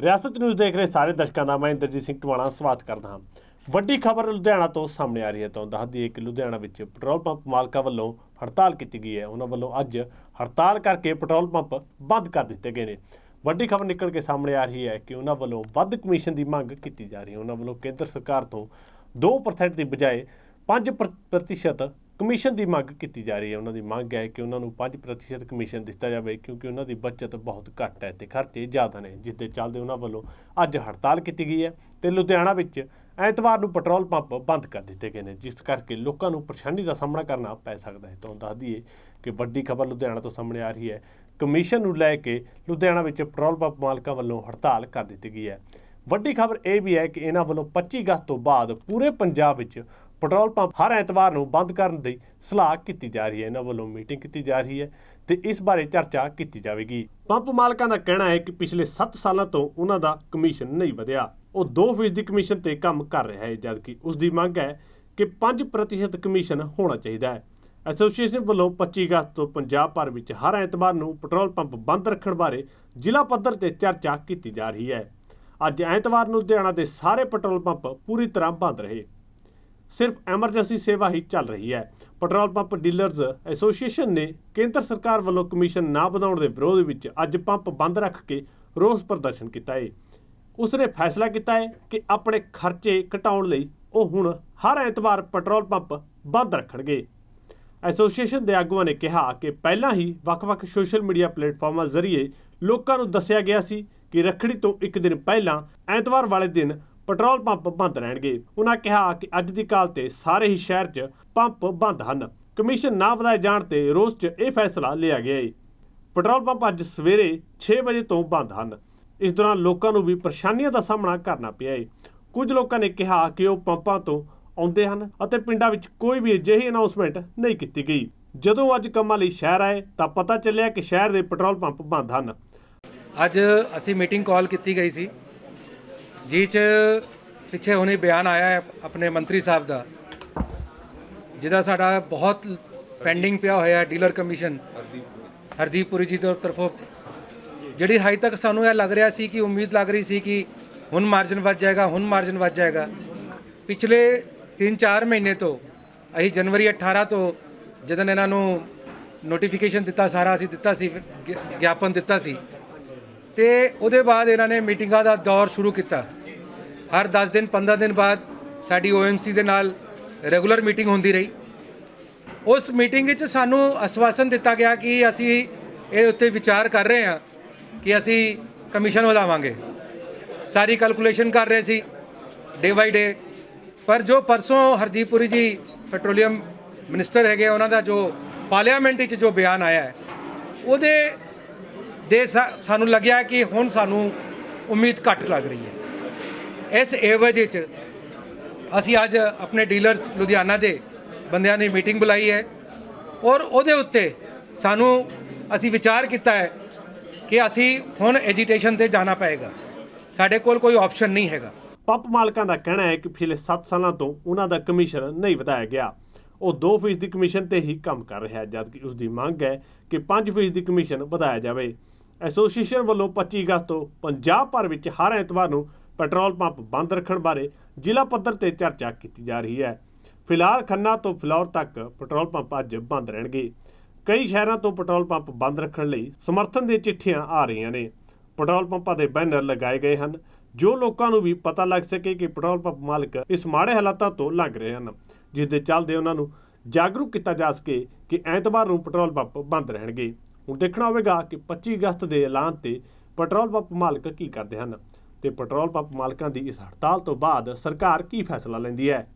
ਰਿਆਸਤ ਨਿਊਜ਼ ਦੇਖ ਰਹੇ ਸਾਰੇ ਦਰਸ਼ਕਾਂ ਦਾ ਮੈਂ ਇੰਦਰਜੀਤ ਸਿੰਘ ਟਵਾਣਾ ਸਵਾਗਤ ਕਰਦਾ ਹਾਂ। ਵੱਡੀ ਖਬਰ ਲੁਧਿਆਣਾ ਤੋਂ ਸਾਹਮਣੇ ਆ ਰਹੀ ਹੈ। ਤਾਂ ਦੱਸਦੀ ਹੈ ਕਿ ਲੁਧਿਆਣਾ ਵਿੱਚ ਪੈਟਰੋਲ ਪੰਪ ਮਾਲਕਾਂ ਵੱਲੋਂ ਹੜਤਾਲ ਕੀਤੀ ਗਈ ਹੈ। ਉਹਨਾਂ ਵੱਲੋਂ ਅੱਜ ਹੜਤਾਲ ਕਰਕੇ ਪੈਟਰੋਲ ਪੰਪ ਬੰਦ ਕਰ ਦਿੱਤੇ ਗਏ ਨੇ। ਵੱਡੀ ਖਬਰ ਨਿਕਲ ਕੇ ਸਾਹਮਣੇ ਆ ਰਹੀ ਹੈ ਕਿ ਉਹਨਾਂ ਵੱਲੋਂ ਵੱਧ ਕਮਿਸ਼ਨ ਦੀ ਮੰਗ ਕੀਤੀ ਜਾ ਰਹੀ ਹੈ। ਉਹਨਾਂ ਵੱਲੋਂ ਕੇਂਦਰ ਸਰਕਾਰ ਤੋਂ 2% ਦੀ ਬਜਾਏ 5% ਕਮਿਸ਼ਨ ਦੀ ਮੰਗ ਕੀਤੀ ਜਾ ਰਹੀ ਹੈ। ਉਹਨਾਂ ਦੀ ਮੰਗ ਹੈ ਕਿ ਉਹਨਾਂ ਨੂੰ 5% ਕਮਿਸ਼ਨ ਦਿੱਤਾ ਜਾਵੇ ਕਿਉਂਕਿ ਉਹਨਾਂ ਦੀ ਬਚਤ ਬਹੁਤ ਘੱਟ ਹੈ ਤੇ ਖਰਚੇ ਜ਼ਿਆਦਾ ਨੇ, ਜਿਸ ਦੇ ਚੱਲਦੇ ਉਹਨਾਂ ਵੱਲੋਂ ਅੱਜ ਹੜਤਾਲ ਕੀਤੀ ਗਈ ਹੈ ਤੇ ਲੁਧਿਆਣਾ ਵਿੱਚ ਐਤਵਾਰ ਨੂੰ ਪੈਟਰੋਲ ਪੰਪ ਬੰਦ ਕਰ ਦਿੱਤੇ ਗਏ ਨੇ, ਜਿਸ ਕਰਕੇ ਲੋਕਾਂ ਨੂੰ ਪਰੇਸ਼ਾਨੀ ਦਾ ਸਾਹਮਣਾ ਕਰਨਾ ਪੈ ਸਕਦਾ ਹੈ। ਤੁਹਾਨੂੰ ਦੱਸ ਦਈਏ ਕਿ ਵੱਡੀ ਖਬਰ ਲੁਧਿਆਣਾ ਤੋਂ ਸਾਹਮਣੇ ਆ ਰਹੀ ਹੈ। ਕਮਿਸ਼ਨ ਨੂੰ ਲੈ ਕੇ ਲੁਧਿਆਣਾ ਵਿੱਚ ਪੈਟਰੋਲ ਪੰਪ ਮਾਲਕਾਂ ਵੱਲੋਂ ਹੜਤਾਲ ਕਰ ਦਿੱਤੀ ਗਈ ਹੈ। ਵੱਡੀ ਖਬਰ ਇਹ ਵੀ ਹੈ ਕਿ ਇਹਨਾਂ ਵੱਲੋਂ 25 ਅਗਸਤ ਤੋਂ ਬਾਅਦ ਪੂਰੇ ਪੰਜਾਬ ਵਿੱਚ ਪੈਟਰੋਲ ਪੰਪ ਹਰ ਐਤਵਾਰ ਨੂੰ ਬੰਦ ਕਰਨ ਦੀ ਸਲਾਹ ਕੀਤੀ ਜਾ ਰਹੀ ਹੈ। ਇਹਨਾਂ ਵੱਲੋਂ ਮੀਟਿੰਗ ਕੀਤੀ ਜਾ ਰਹੀ ਹੈ ਤੇ ਇਸ ਬਾਰੇ ਚਰਚਾ ਕੀਤੀ ਜਾਵੇਗੀ। ਪੰਪ ਮਾਲਕਾਂ ਦਾ ਕਹਿਣਾ ਹੈ ਕਿ ਪਿਛਲੇ 7 ਸਾਲਾਂ ਤੋਂ ਉਹਨਾਂ ਦਾ ਕਮਿਸ਼ਨ ਨਹੀਂ ਵਧਿਆ। ਉਹ 2% ਦੀ ਕਮਿਸ਼ਨ ਤੇ ਕੰਮ ਕਰ ਰਿਹਾ ਹੈ, ਜਦਕਿ ਉਸ ਦੀ ਮੰਗ ਹੈ ਕਿ 5% ਕਮਿਸ਼ਨ ਹੋਣਾ ਚਾਹੀਦਾ ਹੈ। ਐਸੋਸੀਏਸ਼ਨ ਵੱਲੋਂ 25 ਅਗਸਤ ਤੋਂ ਪੰਜਾਬ ਭਰ ਵਿੱਚ ਹਰ ਐਤਵਾਰ ਨੂੰ ਪੈਟਰੋਲ ਪੰਪ ਬੰਦ ਰੱਖਣ ਬਾਰੇ ਜ਼ਿਲ੍ਹਾ ਪੱਧਰ ਤੇ ਚਰਚਾ ਕੀਤੀ ਜਾ ਰਹੀ ਹੈ। ਅੱਜ ਐਤਵਾਰ ਨੂੰ ਲੁਧਿਆਣਾ ਦੇ ਸਾਰੇ ਪੈਟਰੋਲ ਪੰਪ ਪੂਰੀ ਤਰ੍ਹਾਂ ਬੰਦ ਰਹੇ। ਸਿਰਫ ਐਮਰਜੈਂਸੀ ਸੇਵਾ ਹੀ ਚੱਲ ਰਹੀ ਹੈ। ਪੈਟਰੋਲ ਪੰਪ ਡੀਲਰਜ਼ ਐਸੋਸੀਏਸ਼ਨ ਨੇ ਕੇਂਦਰ ਸਰਕਾਰ ਵੱਲੋਂ ਕਮਿਸ਼ਨ ਨਾ ਵਧਾਉਣ ਦੇ ਵਿਰੋਧ ਵਿੱਚ ਅੱਜ ਪੰਪ ਬੰਦ ਰੱਖ ਕੇ ਰੋਸ ਪ੍ਰਦਰਸ਼ਨ ਕੀਤਾ ਹੈ ਉਸ ਨੇ ਫੈਸਲਾ ਕੀਤਾ ਹੈ ਕਿ ਆਪਣੇ ਖਰਚੇ ਘਟਾਉਣ ਲਈ ਉਹ ਹੁਣ ਹਰ ਐਤਵਾਰ ਪੈਟਰੋਲ ਪੰਪ ਬੰਦ ਰੱਖਣਗੇ। ਐਸੋਸੀਏਸ਼ਨ ਦੇ ਆਗੂਆਂ ਨੇ ਕਿਹਾ ਕਿ ਪਹਿਲਾਂ ਹੀ ਵੱਖ-ਵੱਖ ਸੋਸ਼ਲ ਮੀਡੀਆ ਪਲੇਟਫਾਰਮਾਂ ਜ਼ਰੀਏ ਲੋਕਾਂ ਨੂੰ ਦੱਸਿਆ ਗਿਆ ਸੀ ਕਿ ਰੱਖੜੀ ਤੋਂ ਇੱਕ ਦਿਨ ਪਹਿਲਾਂ ਐਤਵਾਰ ਵਾਲੇ ਦਿਨ ਪੈਟਰੋਲ ਪੰਪ ਬੰਦ ਰਹਿਣਗੇ। ਉਹਨਾਂ ਕਿਹਾ ਕਿ ਅੱਜ ਦੀ ਕਾਲ ਤੇ ਸਾਰੇ ਹੀ ਸ਼ਹਿਰ 'ਚ ਪੰਪ ਬੰਦ ਹਨ। ਕਮਿਸ਼ਨ ਨਾ ਵਧਾਏ ਜਾਣ ਤੇ ਰੋਸ 'ਚ ਇਹ ਫੈਸਲਾ ਲਿਆ ਗਿਆ ਹੈ ਪੈਟਰੋਲ ਪੰਪ ਅੱਜ ਸਵੇਰੇ 6 ਵਜੇ ਤੋਂ ਬੰਦ ਹਨ। ਇਸ ਦੌਰਾਨ ਲੋਕਾਂ ਨੂੰ ਵੀ ਪਰੇਸ਼ਾਨੀਆਂ ਦਾ ਸਾਹਮਣਾ ਕਰਨਾ ਪਿਆ ਹੈ ਕੁਝ ਲੋਕਾਂ ਨੇ ਕਿਹਾ ਕਿ ਉਹ ਪੰਪਾਂ ਤੋਂ ਆਉਂਦੇ ਹਨ ਅਤੇ ਪਿੰਡਾਂ ਵਿੱਚ ਕੋਈ ਵੀ ਅਜਿਹੀ ਅਨਾਉਂਸਮੈਂਟ ਨਹੀਂ ਕੀਤੀ ਗਈ। ਜਦੋਂ ਅੱਜ ਕੰਮਾਂ ਲਈ ਸ਼ਹਿਰ ਆਏ ਤਾਂ ਪਤਾ ਚੱਲਿਆ ਕਿ ਸ਼ਹਿਰ ਦੇ ਪੈਟਰੋਲ ਪੰਪ ਬੰਦ ਹਨ। ਅੱਜ ਅਸੀਂ ਮੀਟਿੰਗ ਕਾਲ ਕੀਤੀ ਗਈ ਸੀ, ਜਿਹ 'ਚ ਪਿੱਛੇ ਹੁਣੇ ਬਿਆਨ ਆਇਆ ਹੈ ਆਪਣੇ ਮੰਤਰੀ ਸਾਹਿਬ ਦਾ, ਜਿਹਦਾ ਸਾਡਾ ਬਹੁਤ ਪੈਂਡਿੰਗ ਪਿਆ ਹੋਇਆ ਹੈ ਡੀਲਰ ਕਮਿਸ਼ਨ ਹਰਦੀਪ ਪੁਰੀ ਜੀ ਦੀ ਤਰਫੋਂ। ਜਿਹੜੀ ਹਾਈ ਤੱਕ ਸਾਨੂੰ ਇਹ ਲੱਗ ਰਿਹਾ ਸੀ ਕਿ, ਉਮੀਦ ਲੱਗ ਰਹੀ ਸੀ ਕਿ ਹੁਣ ਮਾਰਜਨ ਵੱਧ ਜਾਏਗਾ, ਹੁਣ ਮਾਰਜਨ ਵੱਧ ਜਾਏਗਾ। ਪਿਛਲੇ 3-4 ਮਹੀਨੇ ਤੋਂ, ਅਸੀਂ ਜਨਵਰੀ 18 ਤੋਂ ਜਦੋਂ ਇਹਨਾਂ ਨੂੰ ਨੋਟੀਫਿਕੇਸ਼ਨ ਦਿੱਤਾ, ਸਾਰਾ ਅਸੀਂ ਦਿੱਤਾ ਸੀ ਗਿਆਪਨ ਦਿੱਤਾ ਸੀ ਤੇ ਉਹਦੇ ਬਾਅਦ ਇਹਨਾਂ ਨੇ ਮੀਟਿੰਗਾਂ ਦਾ ਦੌਰ ਸ਼ੁਰੂ ਕੀਤਾ। ਹਰ 10 ਦਿਨ 15 ਦਿਨ ਬਾਅਦ ਸਾਡੀ OMC ਦੇ ਨਾਲ ਰੈਗੂਲਰ ਮੀਟਿੰਗ ਹੁੰਦੀ ਰਹੀ। ਉਸ ਮੀਟਿੰਗ ਵਿੱਚ ਸਾਨੂੰ ਆਸ਼ਵਾਸਨ ਦਿੱਤਾ ਗਿਆ ਕਿ ਅਸੀਂ ਇਹ ਉੱਤੇ ਵਿਚਾਰ ਕਰ ਰਹੇ ਹਾਂ ਕਿ ਅਸੀਂ ਕਮਿਸ਼ਨ ਵਧਾਵਾਂਗੇ। ਸਾਰੀ ਕੈਲਕੂਲੇਸ਼ਨ ਕਰ ਰਹੇ ਸੀ ਡੇ ਬਾਈ ਡੇ ਪਰ ਜੋ ਪਰਸੋਂ ਹਰਦੀਪੁਰੀ ਜੀ ਪੈਟਰੋਲੀਅਮ ਮਿਨਿਸਟਰ ਹੈਗੇ, ਉਹਨਾਂ ਦਾ ਜੋ ਪਾਰਲੀਮੈਂਟ ਵਿੱਚ ਜੋ ਬਿਆਨ ਆਇਆ ਹੈ, ਉਹਦੇ ਦੇ ਸਾ- ਸਾਨੂੰ ਲੱਗਿਆ ਕਿ ਹੁਣ ਸਾਨੂੰ ਉਮੀਦ ਘੱਟ ਲੱਗ ਰਹੀ ਹੈ। ਇਸ ਏਵਜ ਵਿੱਚ ਅਸੀਂ ਅੱਜ ਆਪਣੇ ਡੀਲਰਸ ਲੁਧਿਆਣਾ ਦੇ ਬੰਦਿਆਂ ਦੀ ਮੀਟਿੰਗ ਬੁਲਾਈ ਹੈ ਔਰ ਉਹਦੇ ਉੱਤੇ ਸਾਨੂੰ ਅਸੀਂ ਵਿਚਾਰ ਕੀਤਾ ਹੈ ਕਿ ਅਸੀਂ ਹੁਣ ਐਜੀਟੇਸ਼ਨ ਤੇ ਜਾਣਾ ਪਏਗਾ। ਸਾਡੇ ਕੋਲ ਕੋਈ ਆਪਸ਼ਨ ਨਹੀਂ ਹੈਗਾ। ਪੰਪ ਮਾਲਕਾਂ ਦਾ ਕਹਿਣਾ ਹੈ ਕਿ ਪਿਛਲੇ 7 ਸਾਲਾਂ ਤੋਂ ਉਹਨਾਂ ਦਾ ਕਮਿਸ਼ਨ ਨਹੀਂ ਵਧਾਇਆ ਗਿਆ। ਉਹ 2% ਦੀ ਕਮਿਸ਼ਨ ਤੇ ਹੀ ਕੰਮ ਕਰ ਰਿਹਾ ਹੈ, ਜਦਕਿ ਉਸ ਦੀ ਮੰਗ ਹੈ ਕਿ 5% ਦੀ ਕਮਿਸ਼ਨ ਵਧਾਇਆ ਜਾਵੇ। ਐਸੋਸੀਏਸ਼ਨ ਵੱਲੋਂ 25 ਅਗਸਤ ਤੋਂ ਪੰਜਾਬ ਭਰ ਵਿੱਚ ਹਰ ਐਤਵਾਰ ਨੂੰ ਪੈਟਰੋਲ ਪੰਪ ਬੰਦ ਰੱਖਣ ਬਾਰੇ ਜ਼ਿਲ੍ਹਾ ਪੱਧਰ ਤੇ ਚਰਚਾ ਕੀਤੀ ਜਾ ਰਹੀ ਹੈ। ਫਿਲਹਾਲ ਖੰਨਾ ਤੋਂ ਫਲੌਰ ਤੱਕ ਪੈਟਰੋਲ ਪੰਪ ਅੱਜ ਬੰਦ ਰਹਿਣਗੇ। ਕਈ ਸ਼ਹਿਰਾਂ ਤੋਂ ਪੈਟਰੋਲ ਪੰਪ ਬੰਦ ਰੱਖਣ ਲਈ ਸਮਰਥਨ ਦੀਆਂ ਚਿੱਠੀਆਂ ਆ ਰਹੀਆਂ ਨੇ। ਪੈਟਰੋਲ ਪੰਪਾਂ ਦੇ ਬੈਨਰ ਲਗਾਏ ਗਏ ਹਨ। ਜੋ ਲੋਕਾਂ ਨੂੰ ਵੀ ਪਤਾ ਲੱਗ ਸਕੇ ਕਿ ਪੈਟਰੋਲ ਪੰਪ ਮਾਲਕ ਇਸ ਮਾੜੇ ਹਾਲਾਤਾਂ ਤੋਂ ਲੰਘ ਰਹੇ ਹਨ, ਜਿਸ ਦੇ ਚੱਲਦੇ ਉਹਨਾਂ ਨੂੰ ਜਾਗਰੂਕ ਕੀਤਾ ਜਾ ਸਕੇ ਕਿ ਐਤਵਾਰ ਨੂੰ ਪੈਟਰੋਲ ਪੰਪ ਬੰਦ ਰਹਿਣਗੇ। ਹੁਣ ਦੇਖਣਾ ਹੋਵੇਗਾ ਕਿ 25 ਅਗਸਤ ਦੇ ਐਲਾਨ ਤੇ ਪੈਟਰੋਲ ਪੰਪ ਮਾਲਕ ਕੀ ਕਰਦੇ ਹਨ ਤੇ ਪੈਟਰੋਲ ਪੰਪ ਮਾਲਕਾਂ ਦੀ ਇਸ ਹੜਤਾਲ ਤੋਂ ਬਾਅਦ ਸਰਕਾਰ ਕੀ ਫੈਸਲਾ ਲੈਂਦੀ ਹੈ।